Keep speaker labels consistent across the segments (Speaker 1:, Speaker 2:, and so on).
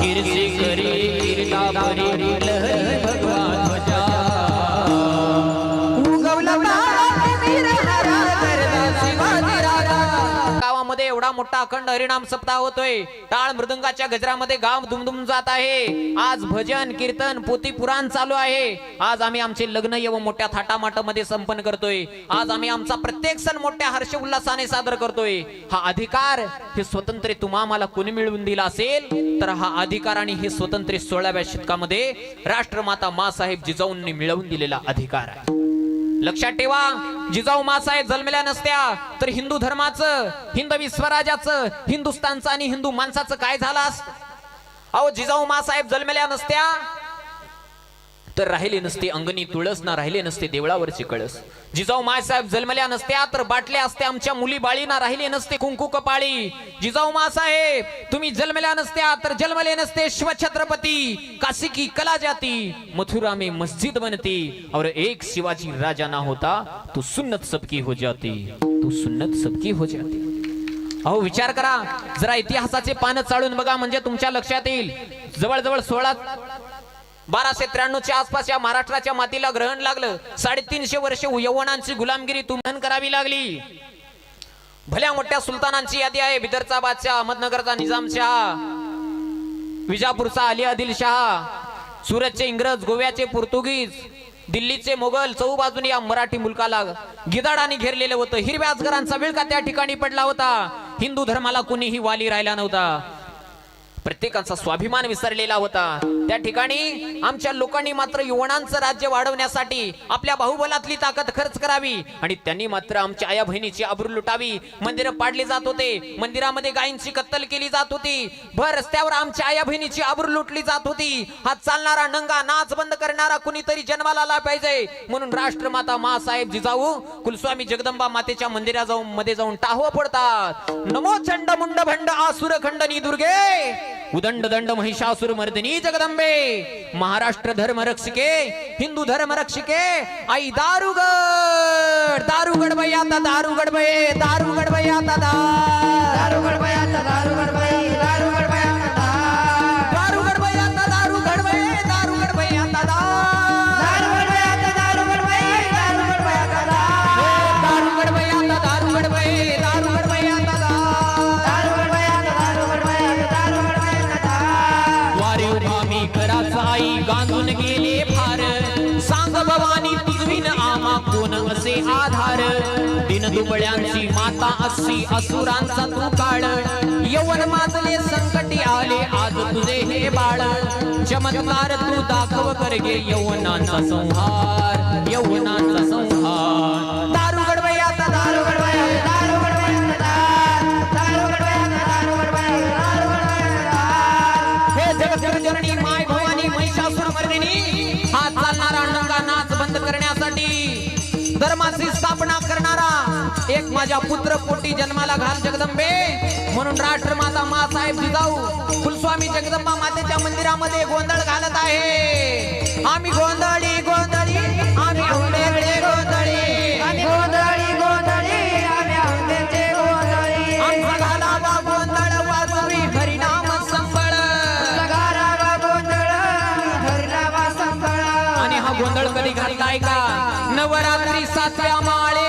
Speaker 1: गिर से करी गिरता भरी मोठा अखंड हरिनाम सप्ताह होतोय. टाळ मृदंगाच्या गजरामध्ये गाव दुमदुम जात आहे. आज भजन कीर्तन पोती पुराण चालू आहे. आज आम्ही आमचे लग्न एवढं मोठ्या थाटामाटामध्ये संपन्न करतोय. आज आम्ही आमचा प्रत्येक सण मोठ्या हर्ष उल्हासाने सादर करतोय. हा अधिकार हे स्वतंत्र तुम्हा मला कोणी मिळवून दिला असेल? तर हा अधिकार आणि हे स्वतंत्र सोळाव्या शतकामध्ये राष्ट्रमाता मासाहेब जिजाऊंनी मिळवून दिलेला अधिकार आहे. लक्षात ठेवा जिजाऊ मासाहेब जन्मल्या नसत्या तर हिंदू धर्माचं हिंदवी स्वराज्याचं हिंदुस्थानचं आणि हिंदू माणसाचं काय झालं असत अहो जिजाऊ मासाहेब जन्मल्या नसत्या तर राहिले नसते अंगणी तुळस ना राहिले नसते देवळावरची कळस. जिजाऊ मासाहेब जन्मल्या नसत्या तर बाटल्या असत्या आमच्या मुली बाळी ना राहिले नसते कुंकू कपाळी. जिजाऊ मासाहेब तुम्ही जन्मल्या नसत्या तर जन्मले नसते शिवछत्रपती. काशी की कला जाती मथुरा में मस्जिद बनती. और एक शिवाजी राजा ना होता तो सुन्नत सबकी हो जाती. तो सुन्नत सबकी हो जाती. अहो विचार करा जरा इतिहासाचे पानं चाळून बघा म्हणजे तुमच्या लक्षात येईल. जवळजवळ सोळा बाराशे त्र्याण्णवच्या आसपास या महाराष्ट्राच्या मातीला ग्रहण लागलं. साडेतीनशे वर्ष यवनांची गुलामगिरी तुम्हाला करावी लागली. भल्या मोठ्या सुलतानांची यादी आहे बिदरचा बादशाह अहमदनगरचा निजाम शहा विजापूरचा अली आदिल शहा सुरतचे इंग्रज गोव्याचे पोर्तुगीज दिल्लीचे मोगल चौ बाजून या मराठी मुलकाला गिदाडाने घेरलेलं होतं. हिरव्या अजगरांचा विळका त्या ठिकाणी पडला होता. हिंदू धर्माला कुणीही वाली राहिला नव्हता. प्रत्येकाचा स्वाभिमान विसरलेला होता. त्या ठिकाणी आमच्या लोकांनी मात्र युवनांचं राज्य वाढवण्यासाठी आपल्या बाहुबलातली ताकद खर्च करावी आणि त्यांनी मात्र आमच्या आया बहिणीची आबरू लुटावी. मंदिरं पाडली जात होते. मंदिरामध्ये गायींची कत्तल केली जात होती. भर रस्त्यावर आमच्या आया बहिणीची आबरू लुटली जात होती. हा चालणारा नंगा नाच बंद करणारा कुणीतरी जन्माला आला पाहिजे. म्हणून राष्ट्रमाता मासाहेब जिजाऊ कुलस्वामी जगदंबा मातेच्या मंदिरा जाऊन मध्ये जाऊन टाहो पडतात. नमो चंड मुंड भंड आसुर खंडनी दुर्गे. उदंड दंड महिषासुर मर्दिनी जगदंबे। महाराष्ट्र धर्म रक्षिके हिंदू धर्म रक्षिके आई दारुगड! दारुगड बाई आता दारुगड बाई दारुगड बाई आता दा
Speaker 2: दारुगड बाई आता दारुगड
Speaker 1: दिन माता अशी असुरांचा तू काळ. यवन माजले संकटी आले आज तुझे हे बाळ. चमत्कार तू दाखव करगे यवनांचा संहार यवनांचा संहार. माय भवानी मर्दिनी हा चालणारा अंडंगा नाच बंद करण्यासाठी धर्माची माझ्या पुत्र पोटी जन्माला घाल जगदंबे. म्हणून राष्ट्रमाता मासाहेब जिजाऊ कुलस्वामी जगदंबा मातेच्या मंदिरामध्ये गोंधळ घालत आहे. आम्ही गोंधळी गोंधळी आम्ही गोंधळी.
Speaker 2: आम्ही गोंधळी गोंधळी आम्ही आंब्याचे गोंधळी.
Speaker 1: आमचा घालावा गोंधळ वाजवी हरिनाम संबळ
Speaker 2: लगारावा गोंधळ हरिनामा संबळ
Speaker 1: आणि हा गोंधळ कधी घातलाय का नवरात्री सातव्या माळेला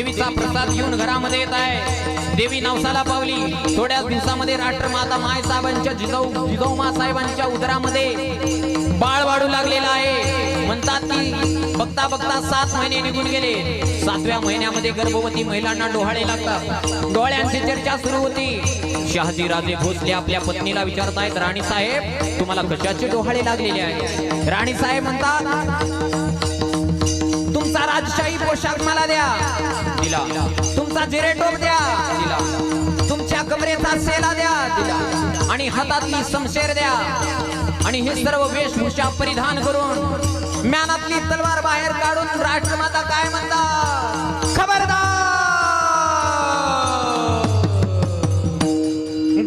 Speaker 1: देवीचा प्रसाद घेऊन घरामध्ये येत आहे. देवी नवसाला पावली. थोड्याच दिवसामध्ये राष्ट्रमाता मायसाहेबांच्या जिजाऊ जिजाऊ मासाहेबांच्या उदरामध्ये बाळ वाढू लागलेला आहे. म्हणतात की बघता बघता सात महिने निघून गेले. सातव्या महिन्यामध्ये गर्भवती महिलांना डोहाळे लागतात. डोळ्यांची चर्चा सुरू होती. शहाजी राजे भोसले आपल्या पत्नीला विचारतायत राणी साहेब तुम्हाला कशाचे डोहाळे लागलेले आहेत? राणी साहेब म्हणतात तुमचा राजशाही पोशाख मला द्या. दिला. तुमचा जिरेटोप द्या. दिला. तुमच्या कमरेचा सेला द्या. दिला. आणि हातातली समशेर द्या. आणि हे सर्व वेशभूषा परिधान करून म्यानातली तलवार बाहेर काढून राष्ट्रमाता काय म्हणता? खबरदार!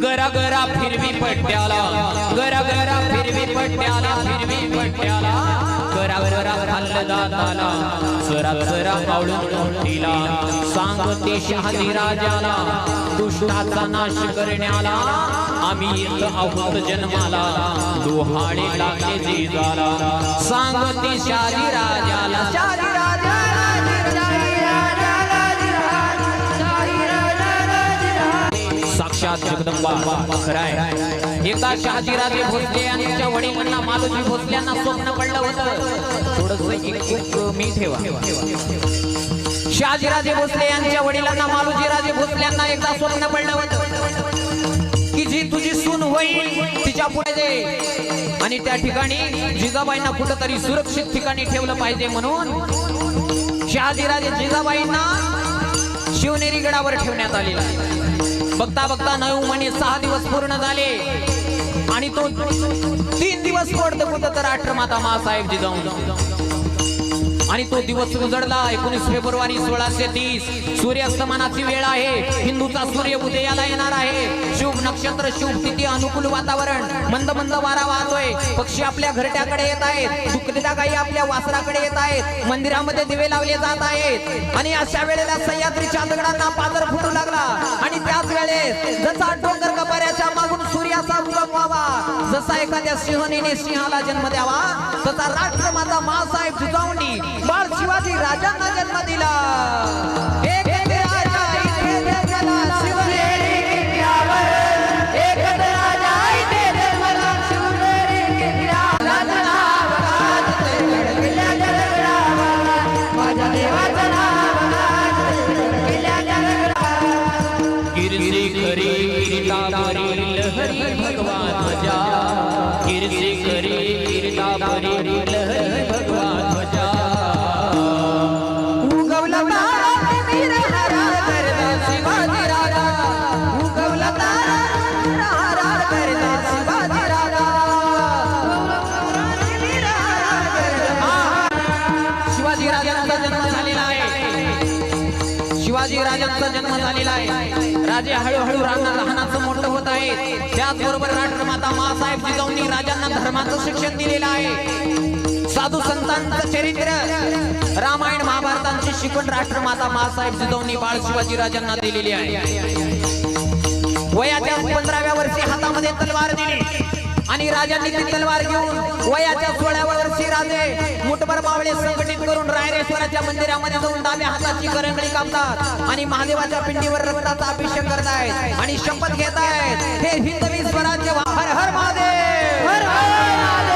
Speaker 1: गरा गरा फिरवी पट्ट्याला. गरा गरा फिरवी पट्ट्याला. फिरवी पट्ट्याला. गरा सरा सरा आवडून मोठीला सांगते शहाजी राजाला दुष्टाचा नाश करण्याला. आम्ही येत आहोत जन्माला दोहाळे लागले जिजाला. सांगते शहाजी राजाला साक्षात जगदंबा खराय. एकदा शहाजीराजे भोसले यांच्या वडिलांना मालोजी भोसल्यांना स्वप्न पडलं होतं. थोडस एक चूक मी ठेवा. शहाजीराजे भोसले यांच्या वडिलांना मालोजीराजे भोसल्यांना एकदा स्वप्न पडलं होतं. की जी तुझी सून होईल तिच्या पुढे दे. आणि त्या ठिकाणी जिजाबाईंना कुठंतरी सुरक्षित ठिकाणी ठेवलं पाहिजे म्हणून शहाजीराजे जिजाबाईंना शिवनेरी गडावर ठेवण्यात आलेला बघता बघता नऊ महिने सहा दिवस पूर्ण झाले. आणि तो तीन दिवस पडतो कुठं तर आठरमाता जाऊन जाऊन. आणि तो दिवस उजडला. एकोणीस फेब्रुवारी सोळाशे तीस. सूर्यास्तमानाची वेळ आहे. हिंदूचा सूर्य उदयाला येणार आहे. शुभ नक्षत्र शुभ तिथी अनुकूल वातावरण. मंद मंद वारा वाहतोय. पक्षी आपल्या घरट्याकडे येत आहेत. दुखलेल्या गायी आपल्या वासराकडे येत आहेत. मंदिरामध्ये दिवे लावले जात आहेत. आणि अशा वेळेला सह्याद्रीच्या दगडांना पादर फुटू लागला. आणि त्याच वेळेस जसा डोंगर कपाऱ्याच्या मागून सिंहाचा उगम व्हावा जसा एखाद्या सिंहनीने सिंहाला जन्म द्यावा तसा राष्ट्र राष्ट्रमाता मासाहेब जिजाऊंनी बाळ शिवाजी राजांना जन्म दिला. एक एक गाजते गडकिल्ल्याच्या दगडावर. कीर्ती भगवान ध्वजा कीर्ती कीर्तावरी लहरी भगवान हरा करता शिवाजी हरा हरा राजांचा जन्म झालेला आहे. शिवाजी राजांचा जन्म झालेला आहे. राजे हळूहळू रांगा लहानाचं होत आहे. त्याचबरोबर राष्ट्रमाता मासाहेब जिजाऊंनी राजांना धर्माचं शिक्षण दिलेलं आहे. साधू संतांचं चरित्र. रामायण महाभारतांची शिकवण राष्ट्रमाता मासाहेब जिजाऊंनी बाळ शिवाजी राजांना दिलेली आहे. वयाच्या पंधराव्या वर्षी हातामध्ये तलवार दिली. आणि राजांनी ती तलवार घेऊन वयाच्या सोळाव्या वर्षी राजे मुठभर मावळे संघटित करून रायरेश्वराच्या मंदिरामध्ये जाऊन डाव्या हाताची करंगळी कापतात आणि महादेवाच्या पिंडीवर रक्ताचा अभिषेक करतायत आणि शपथ घेत आहेत हे हिंदवी स्वराज्य हर हर महादेव! हर हर महादेव!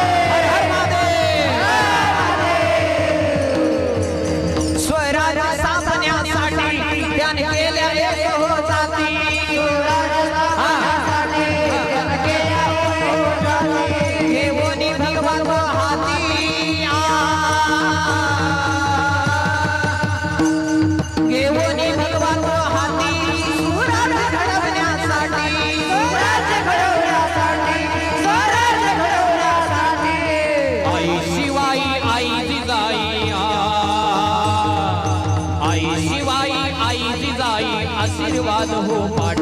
Speaker 1: हो पाठी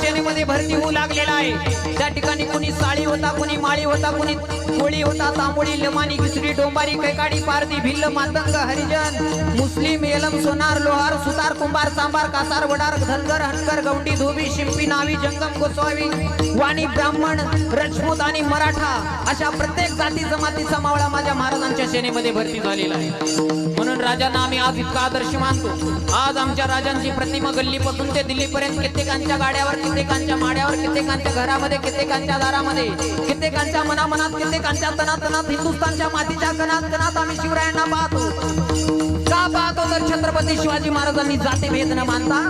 Speaker 1: Christian. मध्ये भरती होऊ लागलेला आहे. त्या ठिकाणी कुणी साळी होता कुणी माळी होता कुणी कोळी होता तांबोळी लमानी किसरी डोंबारी कैकाडी पारदी भिल्ल मातंग हरिजन मुस्लिम येलम सोनार लोहार सुतार कुंभार सांबार कासार वडार धनगर हनकर गवटी धोबी शिंपी नावी जंगम गोस्वामी वाणी ब्राह्मण रजपूत आणि मराठा अशा प्रत्येक जाती जमातीचा मावळा माझ्या महाराजांच्या सेनेमध्ये भरती झालेला आहे. म्हणून राजांना आम्ही आज इतका आदर्श मानतो. आज आमच्या राजांची प्रतिमा गल्लीपासून ते दिल्लीपर्यंत कित्येकांच्या गाड्यावर कित्येकांच्या कित्येकांच्या माड्यावर कित्येकांच्या घरामध्ये कित्येकांच्या दारामध्ये कित्येकांच्या मनामनात कित्येकांच्या तनात तनात हिंदुस्थानच्या मातीच्या कणात कणात आम्ही शिवरायांना पाहतो. का पाहतो तर छत्रपती शिवाजी महाराजांनी जातीभेद न मानता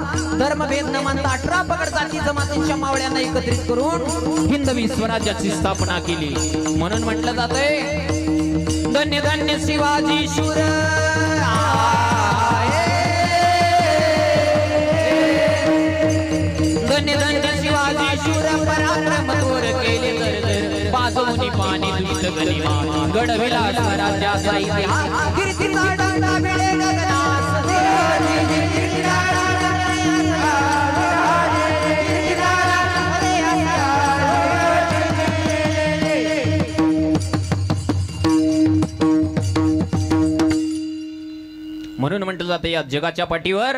Speaker 1: धर्मभेद न मानता अठरा पगड जाती जमातींच्या मावळ्यांना एकत्रित करून हिंदवी स्वराज्याची स्थापना केली. म्हणून म्हटलं जातंय धन्य धन्य शिवाजी शूर धन्य धन्य शूर पराक्रम थोर केले. तर बाजूनी पाणी दुष्ट गरिमा गडविला स्वराज्याचा इतिहास कीर्तीचा डंका भिडे गगनास. म्हणून म्हटलं जातं या जगाच्या पाठीवर